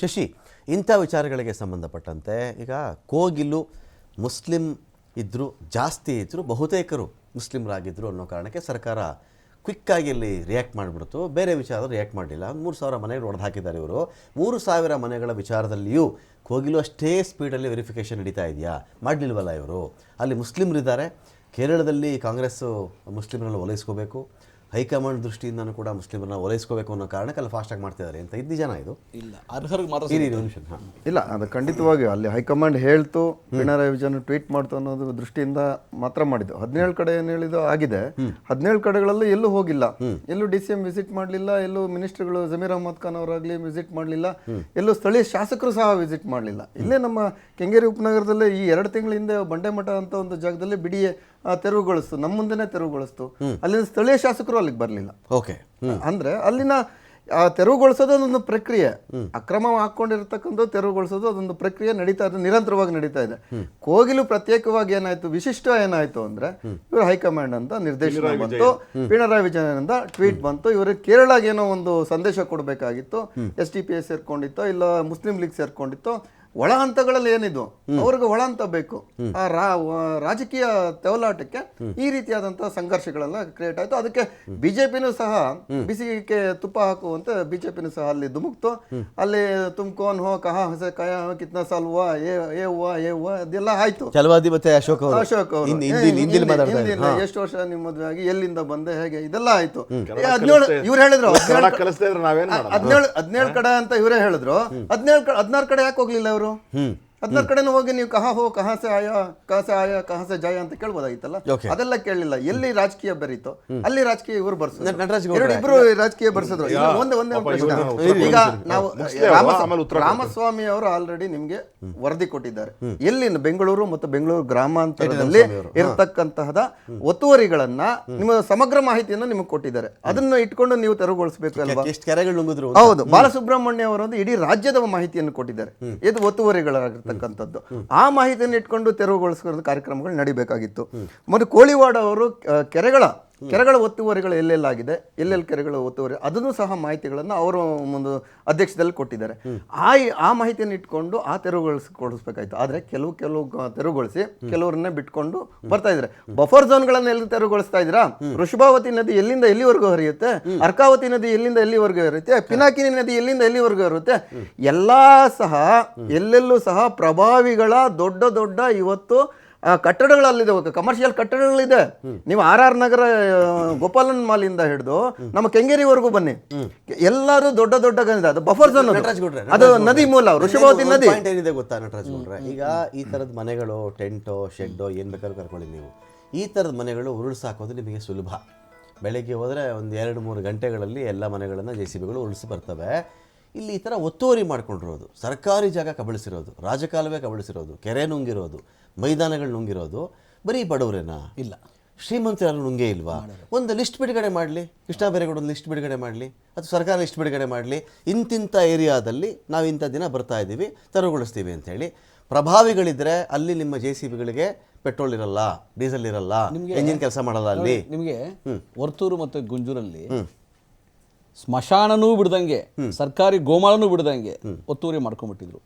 ಶಶಿ, ಇಂಥ ವಿಚಾರಗಳಿಗೆ ಸಂಬಂಧಪಟ್ಟಂತೆ ಈಗ ಕೋಗಿಲು ಮುಸ್ಲಿಂ ಇದ್ದರು ಜಾಸ್ತಿ ಇದ್ದರು ಬಹುತೇಕರು ಮುಸ್ಲಿಮರಾಗಿದ್ದರು ಅನ್ನೋ ಕಾರಣಕ್ಕೆ ಸರ್ಕಾರ ಕ್ವಿಕ್ಕಾಗಿ ಇಲ್ಲಿ ರಿಯಾಕ್ಟ್ ಮಾಡಿಬಿಡ್ತು. ಬೇರೆ ವಿಚಾರ ರಿಯಾಕ್ಟ್ ಮಾಡಲಿಲ್ಲ. ಒಂದು ಮೂರು ಸಾವಿರ ಮನೆಗಳು ಒಡೆದು ಹಾಕಿದ್ದಾರೆ ಇವರು. ಮೂರು ಸಾವಿರ ಮನೆಗಳ ವಿಚಾರದಲ್ಲಿಯೂ ಕೋಗಿಲು ಅಷ್ಟೇ ಸ್ಪೀಡಲ್ಲಿ ವೆರಿಫಿಕೇಷನ್ ನಡೀತಾ ಇದೆಯಾ? ಮಾಡಲಿಲ್ವಲ್ಲ ಇವರು. ಅಲ್ಲಿ ಮುಸ್ಲಿಮರಿದ್ದಾರೆ. ಕೇರಳದಲ್ಲಿ ಕಾಂಗ್ರೆಸ್ಸು ಮುಸ್ಲಿಮರನ್ನು ಓಲೈಸ್ಕೋಬೇಕು ಹೈಕಮಾಂಡ್ ದೃಷ್ಟಿಯಿಂದನೂ ಕೂಡ ಮುಸ್ಲಿಮರನ್ನ ಓಲೈಸ್ಕೋಬೇಕು ಅನ್ನೋ ಕಾರಣಕ್ಕೆ ಅಲ್ಲಿ ಫಾಸ್ಟಾಗಿ ಮಾಡ್ತಿದ್ದಾರೆ ಅಂತ ಇದ್ದು ಜನ ಇದು? ಇಲ್ಲ ಅರ್ಹರಿಗೆ ಮಾತ್ರ ಇಲ್ಲ ಅದು ಖಂಡಿತವಾಗಿ ಅಲ್ಲಿ ಹೈಕಮಾಂಡ್ ಹೇಳ್ತು ಪಿಣರಾಯಿ ವಿಜಯನ್ ಟ್ವೀಟ್ ಮಾಡ್ತು ಅನ್ನೋದು ದೃಷ್ಟಿಯಿಂದ ಮಾತ್ರ ಮಾಡಿದ್ದು. ಹದಿನೇಳು ಕಡೆ ಏನು ಹೇಳಿದ್ದು ಆಗಿದೆ. ಹದಿನೇಳು ಕಡೆಗಳಲ್ಲೂ ಎಲ್ಲೂ ಹೋಗಿಲ್ಲ. ಎಲ್ಲೂ ಡಿ ಸಿ ಎಂ ವಿಸಿಟ್ ಮಾಡಲಿಲ್ಲ ಎಲ್ಲೂ ಮಿನಿಸ್ಟರ್ಗಳು ಜಮೀರ್ ಅಹಮದ್ ಖಾನ್ ಅವರಾಗ್ಲಿ ವಿಸಿಟ್ ಮಾಡಲಿಲ್ಲ. ಎಲ್ಲೂ ಸ್ಥಳೀಯ ಶಾಸಕರು ಸಹ ವಿಸಿಟ್ ಮಾಡಲಿಲ್ಲ. ಇಲ್ಲೇ ನಮ್ಮ ಕೆಂಗೇರಿ ಉಪನಗರದಲ್ಲೇ ಈ ಎರಡು ತಿಂಗಳ ಹಿಂದೆ ಬಂಡೆಮಠ ಅಂತ ಒಂದು ಜಾಗದಲ್ಲಿ ಬಿಡಿ ಆ, ತೆರವುಗೊಳಿಸ್ತು. ನಮ್ಮ ಮುಂದೆನೆ ತೆರವುಗೊಳಿಸ್ತು. ಅಲ್ಲಿನ ಸ್ಥಳೀಯ ಶಾಸಕರು ಅಲ್ಲಿಗೆ ಬರಲಿಲ್ಲ. ಓಕೆ. ಅಂದ್ರೆ ಅಲ್ಲಿನ ಆ ತೆರವುಗೊಳಿಸೋದು ಅದೊಂದು ಪ್ರಕ್ರಿಯೆ. ಅಕ್ರಮ ಹಾಕೊಂಡಿರ್ತಕ್ಕಂಥ ತೆರವುಗೊಳಿಸೋದು ಅದೊಂದು ಪ್ರಕ್ರಿಯೆ ನಡೀತಾ ಇದೆ ನಿರಂತರವಾಗಿ ನಡೀತಾ ಇದೆ. ಕೋಗಿಲು ಪ್ರತ್ಯೇಕವಾಗಿ ಏನಾಯ್ತು ವಿಶಿಷ್ಟ ಏನಾಯ್ತು ಅಂದ್ರೆ ಇವರು ಹೈಕಮಾಂಡ್ ಅಂತ ನಿರ್ದೇಶನ ಬಂತು. ಪಿಣರಾಯಿ ವಿಜಯನಿಂದ ಟ್ವೀಟ್ ಬಂತು. ಇವರು ಕೇರಳಗೆ ಏನೋ ಒಂದು ಸಂದೇಶ ಕೊಡಬೇಕಾಗಿತ್ತು. ಎಸ್ ಟಿ ಪಿ ಎಸ್ ಸೇರ್ಕೊಂಡಿತ್ತೋ ಇಲ್ಲ ಮುಸ್ಲಿಂ ಲೀಗ್ ಸೇರ್ಕೊಂಡಿತ್ತೋ ಒಳ ಹಂತಗಳಲ್ಲಿ ಏನಿದ್ವು? ಅವ್ರಿಗೆ ಒಳ ಹಂತ ಬೇಕು. ಆ ರಾ- ರಾಜಕೀಯ ತೆವಲಾಟಕ್ಕೆ ಈ ರೀತಿಯಾದಂತಹ ಸಂಘರ್ಷಗಳೆಲ್ಲ ಕ್ರಿಯೇಟ್ ಆಯ್ತು. ಅದಕ್ಕೆ ಬಿಜೆಪಿನೂ ಸಹ ಬಿಸಿಗೆ ತುಪ್ಪ ಹಾಕುವಂತೆ ಬಿಜೆಪಿನೂ ಸಹ ಅಲ್ಲಿ ಧುಮುಕ್ತು. ಅಲ್ಲಿ ತುಮ್ಕೋನ್ ಹೋ ಕಹ ಹೊಸ ಕಯ ಕಿತ್ನ ಸಾಲ್ ಹುವಾ ಏ ಏ ಹುವಾ ಏ ಹೂವ ಅದೆಲ್ಲ ಆಯ್ತು. ಚಲವಾದಿ ಮತ್ತೆ ಅಶೋಕ್ ಅಶೋಕ್ ಅವರು. ಎಷ್ಟು ವರ್ಷ ನಿಮ್ಮ ಮದುವೆ ಆಗಿ ಎಲ್ಲಿಂದ ಬಂದೆ ಹೇಗೆ ಇದೆಲ್ಲ ಆಯ್ತು. ಹದಿನೇಳು ಇವ್ರು ಹೇಳಿದ್ರು ಹದಿನೇಳು ಹದಿನೇಳು ಕಡೆ ಅಂತ ಇವರೇ ಹೇಳಿದ್ರು. ಹದಿನೇಳು ಹದಿನಾರು ಕಡೆ ಯಾಕೆ ಹೋಗ್ಲಿಲ್ಲ ಅವರು ಹದಿನಾರು ಕಡೆನೂ ಹೋಗಿ ನೀವು ಕಹ ಹೋ ಕಹಸೆ ಆಯ ಕಹಸೆ ಆಯ ಕಹಸೆ ಜಯ ಅಂತ ಕೇಳ್ಬೋದಾಗಿತ್ತಲ್ಲ. ಅದೆಲ್ಲ ಕೇಳಲಿಲ್ಲ. ಎಲ್ಲಿ ರಾಜಕೀಯ ಬೆರಿತೋ ಅಲ್ಲಿ ರಾಜಕೀಯ ಇವರು ಬರ್ಸಿದ್ರು. ಇಬ್ರು ರಾಜಕೀಯ ಬರ್ಸಿದ್ರು. ಈಗ ಒಂದೇ ಒಂದೇ ಪ್ರಶ್ನೆ. ಈಗ ನಾವು ರಾಮಸ್ವಾಮಿ ಅವರು ಆಲ್ರೆಡಿ ನಿಮ್ಗೆ ವರದಿ ಕೊಟ್ಟಿದ್ದಾರೆ. ಎಲ್ಲಿ ಬೆಂಗಳೂರು ಮತ್ತು ಬೆಂಗಳೂರು ಗ್ರಾಮಾಂತರದಲ್ಲಿ ಇರತಕ್ಕಂತಹ ಒತ್ತುವರಿಗಳನ್ನ ನಿಮ್ಮ ಸಮಗ್ರ ಮಾಹಿತಿಯನ್ನು ನಿಮಗೆ ಕೊಟ್ಟಿದ್ದಾರೆ. ಅದನ್ನ ಇಟ್ಕೊಂಡು ನೀವು ತೆರವುಗೊಳಿಸಬೇಕು ಅಲ್ವಾ? ಹೌದು. ಬಾಲಸುಬ್ರಹ್ಮಣ್ಯ ಅವರೊಂದು ಇಡೀ ರಾಜ್ಯದ ಮಾಹಿತಿಯನ್ನು ಕೊಟ್ಟಿದ್ದಾರೆ. ಇದು ಒತ್ತುವರಿಗಳಾಗಿರ್ತಕ್ಕಂಥದ್ದು ಆ ಮಾಹಿತಿಯನ್ನು ಇಟ್ಕೊಂಡು ತೆರವುಗೊಳಿಸ್ಕೊಂಡು ಕಾರ್ಯಕ್ರಮಗಳು ನಡಿಬೇಕಾಗಿತ್ತು. ಮತ್ತು ಕೋಳಿವಾಡ ಅವರು ಕೆರೆಗಳ ಕೆರೆಗಳ ಒತ್ತುವರಿಗಳು ಎಲ್ಲೆಲ್ಲಾಗಿದೆ ಎಲ್ಲೆಲ್ಲಿ ಕೆರೆಗಳ ಒತ್ತುವರಿ, ಅದನ್ನು ಸಹ ಮಾಹಿತಿಗಳನ್ನು ಅವರು ಒಂದು ಅಧ್ಯಕ್ಷದಲ್ಲಿ ಕೊಟ್ಟಿದ್ದಾರೆ. ಆ ಆ ಮಾಹಿತಿಯನ್ನು ಇಟ್ಕೊಂಡು ಆ ತೆರವುಗೊಳಿಸ್ಕೊಳಿಸ್ಬೇಕಾಯ್ತು ಆದರೆ ಕೆಲವು ಕೆಲವು ತೆರವುಗೊಳಿಸಿ ಕೆಲವರನ್ನೇ ಬಿಟ್ಕೊಂಡು ಬರ್ತಾ ಇದ್ದಾರೆ. ಬಫರ್ ಝೋನ್ಗಳನ್ನು ಎಲ್ಲಿ ತೆರವುಗೊಳಿಸ್ತಾ ಇದ್ದೀರಾ? ವೃಷಭಾವತಿ ನದಿ ಎಲ್ಲಿಂದ ಎಲ್ಲಿವರೆಗೂ ಹರಿಯುತ್ತೆ? ಅರ್ಕಾವತಿ ನದಿ ಎಲ್ಲಿಂದ ಎಲ್ಲಿವರೆಗೂ ಹರಿಯುತ್ತೆ? ಪಿನಾಕಿನಿ ನದಿ ಎಲ್ಲಿಂದ ಎಲ್ಲಿವರೆಗೂ ಹರಿಯುತ್ತೆ? ಎಲ್ಲ ಸಹ, ಎಲ್ಲೆಲ್ಲೂ ಸಹ ಪ್ರಭಾವಿಗಳ ದೊಡ್ಡ ದೊಡ್ಡ ಇವತ್ತು ಕಟ್ಟಡಗಳಲ್ಲಿದೆ ಕಮರ್ಷಿಯಲ್ ಕಟ್ಟಡಗಳಿದೆ. ನೀವು ಆರ್ ಆರ್ ನಗರ ಗೋಪಾಲನ್ ಮಾಲಿಂದ ಹಿಡಿದು ನಮ್ಮ ಕೆಂಗೇರಿವರೆಗೂ ಬನ್ನಿ. ಎಲ್ಲರೂ ದೊಡ್ಡ ದೊಡ್ಡ ಗಂಧ. ಅದು ಬಫರ್ ಝೋನ್ ಅದು ನದಿ ಮೂಲ ವೃಷಭಾವತಿ ನದಿ. ಏನಿದೆ ಗೊತ್ತಾ ನಟರಾಜ್ ಗೌಡ್ರೆ? ಈಗ ಈ ತರದ ಮನೆಗಳು ಟೆಂಟೋ ಶೆಡ್ ಏನು ಬೇಕಾದ್ರೂ ಕರ್ಕೊಳ್ಳಿ ನೀವು. ಈ ತರದ ಮನೆಗಳು ಉರುಳಿಸಾಕೋದು ನಿಮಗೆ ಸುಲಭ. ಬೆಳಗ್ಗೆ ಹೋದ್ರೆ ಒಂದು ಎರಡು ಮೂರು ಗಂಟೆಗಳಲ್ಲಿ ಎಲ್ಲ ಮನೆಗಳನ್ನು ಜೆ ಸಿ ಬಿಗಳು ಉರುಳಿಸಿ ಬರ್ತವೆ. ಇಲ್ಲಿ ಈ ಥರ ಒತ್ತುವರಿ ಮಾಡ್ಕೊಂಡಿರೋದು. ಸರ್ಕಾರಿ ಜಾಗ ಕಬಳಿಸಿರೋದು. ರಾಜಕಾಲವೇ ಕಬಳಿಸಿರೋದು. ಕೆರೆ ನುಂಗಿರೋದು. ಮೈದಾನಗಳು ನುಂಗಿರೋದು ಬರೀ ಬಡವರೇನಾ? ಇಲ್ಲ. ಶ್ರೀಮಂತರು ನುಂಗೇ ಇಲ್ವಾ? ಒಂದು ಲಿಸ್ಟ್ ಬಿಡುಗಡೆ ಮಾಡಲಿ. ಕೃಷ್ಣ ಬೇರೆಗೌಡ ಒಂದು ಲಿಸ್ಟ್ ಬಿಡುಗಡೆ ಮಾಡಲಿ. ಅಥವಾ ಸರ್ಕಾರ ಲಿಸ್ಟ್ ಬಿಡುಗಡೆ ಮಾಡಲಿ. ಇಂತಿಂಥ ಏರಿಯಾದಲ್ಲಿ ನಾವು ಇಂಥ ದಿನ ಬರ್ತಾ ಇದ್ದೀವಿ ತೆರವುಗೊಳಿಸ್ತೀವಿ ಅಂತೇಳಿ. ಪ್ರಭಾವಿಗಳಿದ್ರೆ ಅಲ್ಲಿ ನಿಮ್ಮ ಜೆ ಸಿ ಬಿಗಳಿಗೆ ಪೆಟ್ರೋಲ್ ಇರಲ್ಲ ಡೀಸೆಲ್ ಇರಲ್ಲ ಎಂಜಿನ್ ಕೆಲಸ ಮಾಡಲ್ಲ ಅಲ್ಲಿ? ನಿಮಗೆ ವರ್ತೂರು ಮತ್ತು ಗುಂಜೂರಲ್ಲಿ ಸ್ಮಶಾನನೂ ಬಿಡ್ದಂಗೆ ಸರ್ಕಾರಿ ಗೋಮಾಳನೂ ಬಿಡ್ದಂಗೆ ಒತ್ತುವರಿ ಮಾಡ್ಕೊಂಡ್ಬಿಟ್ಟಿದ್ರು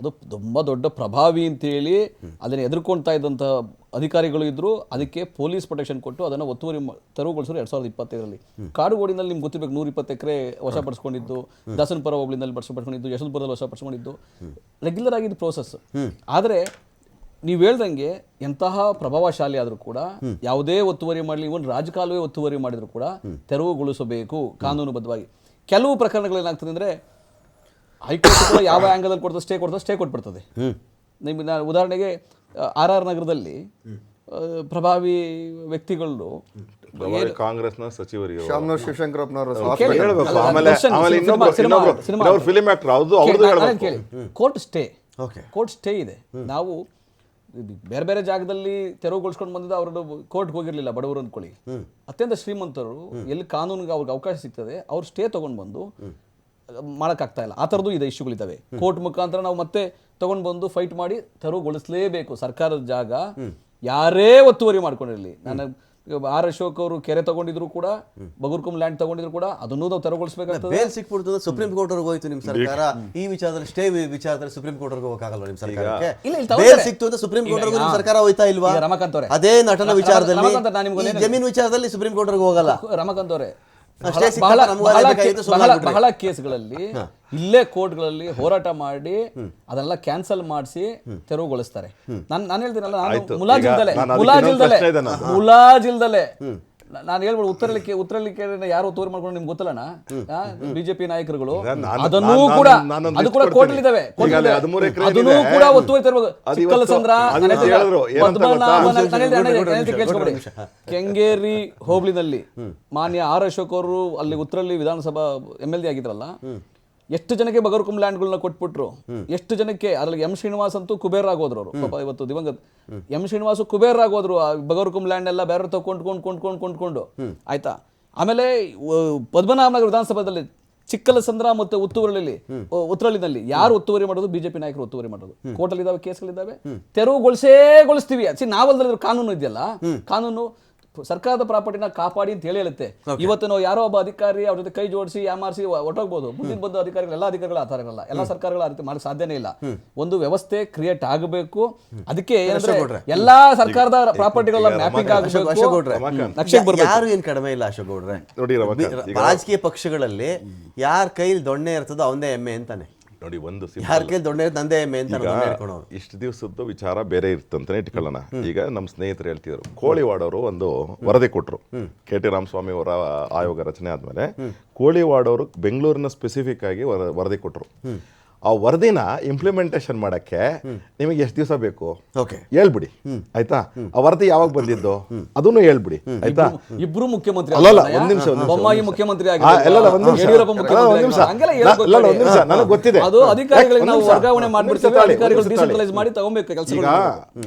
ಅದು ತುಂಬ ದೊಡ್ಡ ಪ್ರಭಾವಿ ಅಂತೇಳಿ ಅದನ್ನ ಎದುರ್ಕೊಳ್ತಾ ಇದ್ದಂಥ ಅಧಿಕಾರಿಗಳು ಇದ್ರು. ಅದಕ್ಕೆ ಪೊಲೀಸ್ ಪ್ರೊಟೆಕ್ಷನ್ ಕೊಟ್ಟು ಅದನ್ನು ಒತ್ತುವರಿ ತೆರವುಗೊಳಿಸಿದ್ರು ಎರಡು ಸಾವಿರದ ಇಪ್ಪತ್ತೈದರಲ್ಲಿ. ಕಾಡುಗೋಡಿನಲ್ಲಿ ನಿಮ್ಗೆ ಗೊತ್ತಿರಬೇಕು ನೂರ ಇಪ್ಪತ್ತು ಎಕರೆ ವಶಪಡಿಸ್ಕೊಂಡಿದ್ದು ದಾಸನಪುರ ಹೋಬಳಿನಲ್ಲಿ ವಶಪಡಿಸ್ಕೊಂಡಿದ್ದು ಯಶವಂತಪುರದಲ್ಲಿ ವಶಪಡಿಸ್ಕೊಂಡಿದ್ದು ರೆಗ್ಯುಲರ್ ಆಗಿದ್ದು ಪ್ರೋಸೆಸ್ ಆದರೆ ನೀವು ಹೇಳ್ದಂಗೆ ಎಂತಹ ಪ್ರಭಾವಶಾಲಿ ಆದರೂ ಕೂಡ ಯಾವುದೇ ಒತ್ತುವರಿ ಮಾಡಲಿ ಇವನ್ ರಾಜಕಾಲುವೆ ಒತ್ತುವರಿ ಮಾಡಿದ್ರು ಕೂಡ ತೆರವುಗೊಳಿಸಬೇಕು ಕಾನೂನುಬದ್ಧವಾಗಿ. ಕೆಲವು ಪ್ರಕರಣಗಳು ಏನಾಗ್ತದೆ ಅಂದ್ರೆ ಹೈಕೋರ್ಟ್ ಕೂಡ ಯಾವ ಆ್ಯಂಗಲಲ್ಲಿ ಕೊಡ್ತದೆ ಸ್ಟೇ ಕೊಡ್ತದೆ ಸ್ಟೇ ಕೊಟ್ಬಿಡ್ತದೆ. ನಿಮಗೆ ನಾನು ಉದಾಹರಣೆಗೆ ಆರ್ ಆರ್ ನಗರದಲ್ಲಿ ಪ್ರಭಾವಿ ವ್ಯಕ್ತಿಗಳು ಕಾಂಗ್ರೆಸ್ನ ಸಚಿವರಿಗೆ court stay okay court stay ಇದೆ. ನಾವು ಬೇರೆ ಬೇರೆ ಜಾಗದಲ್ಲಿ ತೆರವುಗೊಳಿಸ್ಕೊಂಡು ಬಂದಿದ್ದು ಅವರು ಕೋರ್ಟ್ಗೆ ಹೋಗಿರ್ಲಿಲ್ಲ ಬಡವರು ಅಂದ್ಕೊಳ್ಳಿ ಅತ್ಯಂತ ಶ್ರೀಮಂತರು ಎಲ್ಲಿ ಕಾನೂನಿಗೆ ಅವ್ರಿಗೆ ಅವಕಾಶ ಸಿಗ್ತದೆ ಅವ್ರು ಸ್ಟೇ ತಗೊಂಡು ಬಂದು ಮಾಡೋಕ್ಕಾಗ್ತಾ ಇಲ್ಲ. ಆ ಥರದ್ದು ಇದೆ ಇಶ್ಯೂಗಳಿದ್ದಾವೆ. ಕೋರ್ಟ್ ಮುಖಾಂತರ ನಾವು ಮತ್ತೆ ತಗೊಂಡು ಬಂದು ಫೈಟ್ ಮಾಡಿ ತೆರವುಗೊಳಿಸಲೇಬೇಕು ಸರ್ಕಾರದ ಜಾಗ. ಯಾರೇ ಒತ್ತುವರಿ ಮಾಡ್ಕೊಂಡಿರಲಿ. ನಾನು ಆರ್ ಅಶೋಕ್ ಅವರು ಕೆರೆ ತಗೊಂಡಿದ್ರು ಕೂಡ ಬಗುರ್ಕುಂ ಲ್ಯಾಂಡ್ ತಗೊಂಡಿದ್ರು ಕೂಡ ಅದನ್ನು ನಾವು ತೆರವುಗೊಳಿಸಬೇಕಾಗ್ತದೆ. ಬೇಲ್ ಸಿಕ್ಬಿಡ್ತದೆ ಸುಪ್ರೀಂ ಕೋರ್ಟ್ ಅವ್ರಿಗೆ ಹೋಯ್ತು ನಿಮ್ ಸರ್ಕಾರ. ಈ ವಿಚಾರದಲ್ಲಿ ಸ್ಟೇ ವಿಚಾರದಲ್ಲಿ ಸುಪ್ರೀಂ ಕೋರ್ಟ್ ವರ್ಗ ಹೋಗಕ್ಕಾಗಲ್ಲ ನಿಮ್ ಸರ್ಕಾರಕ್ಕೆ. ಇಲ್ಲ, ಇಲ್ಲಿ ಬೇಲ್. ಸಿಕ್ತು ಅಂತ ಸುಪ್ರೀಂ ಕೋರ್ಟ್ ಸರ್ಕಾರ ಹೋಯ್ತಾ ಇಲ್ವಾ? ರಮಕಾಂತ್ ಅವರೇ. ಅದೇ ನಟನ ವಿಚಾರದಲ್ಲಿ ಜಮೀನ್ ವಿಚಾರದಲ್ಲಿ ಸುಪ್ರೀಂ ಕೋರ್ಟ್ ವರ್ಗೂ ಹೋಗಲ್ಲ. ರಮಾಕಾಂತ್ ಅವರೇ ಬಹಳ- ಬಹಳ ಕೇಸ್ಗಳಲ್ಲಿ ಇಲ್ಲೇ ಕೋರ್ಟ್ಗಳಲ್ಲಿ ಹೋರಾಟ ಮಾಡಿ ಅದನ್ನೆಲ್ಲ ಕ್ಯಾನ್ಸಲ್ ಮಾಡಿಸಿ ತೆರವುಗೊಳಿಸ್ತಾರೆ. ನಾನು ನಾನು ಹೇಳ್ತೀನಲ್ಲ ನಾನು. ಮುಲಾಜಿಲ್ದಲೆ ಮುಲಾಜಿಲ್ದಲೆ. ಮುಲಾಜಿಲ್ದಲೆ ನಾನು ಹೇಳ್ಬೋದು ಉತ್ತರಲಿಕ್ಕೆ ಉತ್ತರಲಿಕ್ಕೆ ಯಾರು ತೋರಿ ಮಾಡ್ಕೊಂಡು ನಿಮ್ಗೆ ಗೊತ್ತಲ್ಲಣ್ಣ? ಬಿಜೆಪಿ ನಾಯಕರುಗಳು. ನಾನು- ನಾನು- ಅದನ್ನೂ ಕೂಡ ಅದು ಕೂಡ ಕೋಟಲಿದ್ದಾವೆ ಅದನ್ನೂ ಕೂಡ ಒತ್ತುವರಿ ತರಬೇಕು ಅದು ಚಿಕ್ಕಲ ಇವತ್ತು- ಚಂದ್ರ ಅದು ಇವತ್ತು ಹೇಳಿದ್ರು, ಏನಂತ ಗೊತ್ತಾ? ಕೆಂಗೇರಿ ಹೋಬಳಿನಲ್ಲಿ ಮಾನ್ಯ ಆರ್ ಅಶೋಕ್ ಅವರು ಅಲ್ಲಿ ಉತ್ತರಲ್ಲಿ ವಿಧಾನಸಭಾ ಎಂ ಎಲ್ ಎ ಆಗಿದ್ರಲ್ಲ ಎಷ್ಟು ಜನಕ್ಕೆ ಬಗರ್ಕುಂ ಲ್ಯಾಂಡ್ಗಳನ್ನ ಕೊಟ್ಬಿಟ್ರು? ಎಷ್ಟು ಜನಕ್ಕೆ? ಅದ್ರಲ್ಲಿ ಎಂ ಶ್ರೀನಿವಾಸ್ ಅಂತೂ ಕುಬೇರ್ ಆಗೋದ್ರು ಅವರು. ಪಾಪ ಇವತ್ತು ದಿವಂಗತ್. ಎಂ ಶ್ರೀನಿವಾಸ್ ಕುಬೇರ್ ಆಗೋದ್ರು ಆ ಬಗರ್ಕುಂ ಲ್ಯಾಂಡ್ ಎಲ್ಲ ಬೇರೆ ತಗೊಂಡ್ಕೊಂಡು ಕೊಂಡ್ಕೊಂಡು ಕೊಂಡ್ಕೊಂಡು ಆಯ್ತಾ? ಆಮೇಲೆ ಪದ್ಮನಾಭನಗರ ವಿಧಾನಸಭಾದಲ್ಲಿ ಚಿಕ್ಕಲಸಂದ್ರ ಮತ್ತು ಉತ್ತುವರಿಯಲ್ಲಿ ಉತ್ತರಳ್ಳಿನಲ್ಲಿ ಯಾರು ಒತ್ತುವರಿ ಮಾಡೋದು? ಬಿಜೆಪಿ ನಾಯಕರು ಒತ್ತುವರಿ ಮಾಡೋದು. ಕೋರ್ಟಲ್ಲಿ ಇದಾವೆ ಕೇಸ್ಗಳಿದ್ದಾವೆ. ತೆರವುಗೊಳಿಸೇ ಗೊಳಿಸ್ತೀವಿ. ಸಿ ನಾವಲ್ದ್ರೆ ಕಾನೂನು ಇದೆಯಲ್ಲ? ಕಾನೂನು ಸರ್ಕಾರದ ಪ್ರಾಪರ್ಟಿನ ಕಾಪಾಡಿ ಅಂತ ಹೇಳಿ ಹೇಳುತ್ತೆ ಇವತ್ತು ನಾವು ಯಾರೋ ಒಬ್ಬ ಅಧಿಕಾರಿ ಅವ್ರ ಜೊತೆ ಕೈ ಜೋಡಿಸಿ ಯಾಮಾರಿಸಿ ಹೊಟ್ಟೋಗ್ಬೋದು ಮುಂದಿನ ಬಂದ ಅಧಿಕಾರಿಗಳು ಎಲ್ಲ ಅಧಿಕಾರಿಗಳು ಆ ಥರ ಇರಲ್ಲ ಎಲ್ಲ ಸರ್ಕಾರಗಳು ಆ ರೀತಿ ಮಾಡಕ್ಕೆ ಸಾಧ್ಯನೇ ಇಲ್ಲ. ಒಂದು ವ್ಯವಸ್ಥೆ ಕ್ರಿಯೇಟ್ ಆಗಬೇಕು. ಅದಕ್ಕೆ ಏನಂದ್ರೆ ಎಲ್ಲಾ ಸರ್ಕಾರದ ಪ್ರಾಪರ್ಟಿಗಳ ಮ್ಯಾಪಿಂಗ್ ಆಗಬೇಕು. ಯಾರು ಏನ್ ಕಡಿಮೆ ಇಲ್ಲ ಅಶೋಕ್ ಗೌಡ್ರೆ? ರಾಜಕೀಯ ಪಕ್ಷಗಳಲ್ಲಿ ಯಾರ ಕೈಲಿ ದೊಣ್ಣೆ ಇರ್ತದೋ ಅವನೇ ಎಮ್ಮೆ ಅಂತಾನೆ. ನೋಡಿ ಒಂದು ನಂದೇ ಇಷ್ಟು ದಿವಸದ್ದು ವಿಚಾರ ಬೇರೆ ಇರ್ತಂತಾನೆ ಇಟ್ಕೊಳ್ಳೋಣ. ಈಗ ನಮ್ಮ ಸ್ನೇಹಿತರು ಹೇಳ್ತಿದ್ರು ಕೋಳಿವಾಡವರು ಒಂದು ವರದಿ ಕೊಟ್ಟರು ಕೆ ಟಿ ರಾಮಸ್ವಾಮಿ ಅವರ ಆಯೋಗ ರಚನೆ ಆದ್ಮೇಲೆ ಕೋಳಿವಾಡವರು ಬೆಂಗಳೂರಿನ ಸ್ಪೆಸಿಫಿಕ್ ಆಗಿ ವರದಿ ಕೊಟ್ಟರು ಆ ವರದಿನ ಇಂಪ್ಲಿಮೆಂಟೇಷನ್ ಮಾಡಕ್ಕೆ ನಿಮಗೆ ಎಷ್ಟು ದಿವಸ ಬೇಕು? ಓಕೆ ಹೇಳ್ಬಿಡಿ. ಆಯ್ತಾ? ಆ ವರದಿ ಯಾವಾಗ ಬಂದಿದ್ದು? ಅದನ್ನು ಹೇಳ್ಬಿಡಿ. ಆಯ್ತಾ? ಇಬ್ರು ಮುಖ್ಯಮಂತ್ರಿ ಅಲ್ಲ? ಒಂದ್ ನಿಮಿಷ ಬೊಮ್ಮಾಯಿ ಮುಖ್ಯಮಂತ್ರಿ. ಅಲ್ಲಲ್ಲ, ಒಂದ್ ನಿಮಿಷ. ಒಂದ್ ನಿಮಿಷ. ಒಂದ್ ನನಗೆ ಗೊತ್ತಿದೆ. ಅದು ಅಧಿಕಾರಿಗಳಿಗೆ ನಾವು. ವರ್ಗಾವಣೆ ಮಾಡ್ಬಿಡ್ತೀವಿ ಅಧಿಕಾರಿಗಳು. ಡಿಸೆಂಟ್ರಲೈಸ್ ಮಾಡಿ ತಗೊಬೇಕು ಕೆಲಸ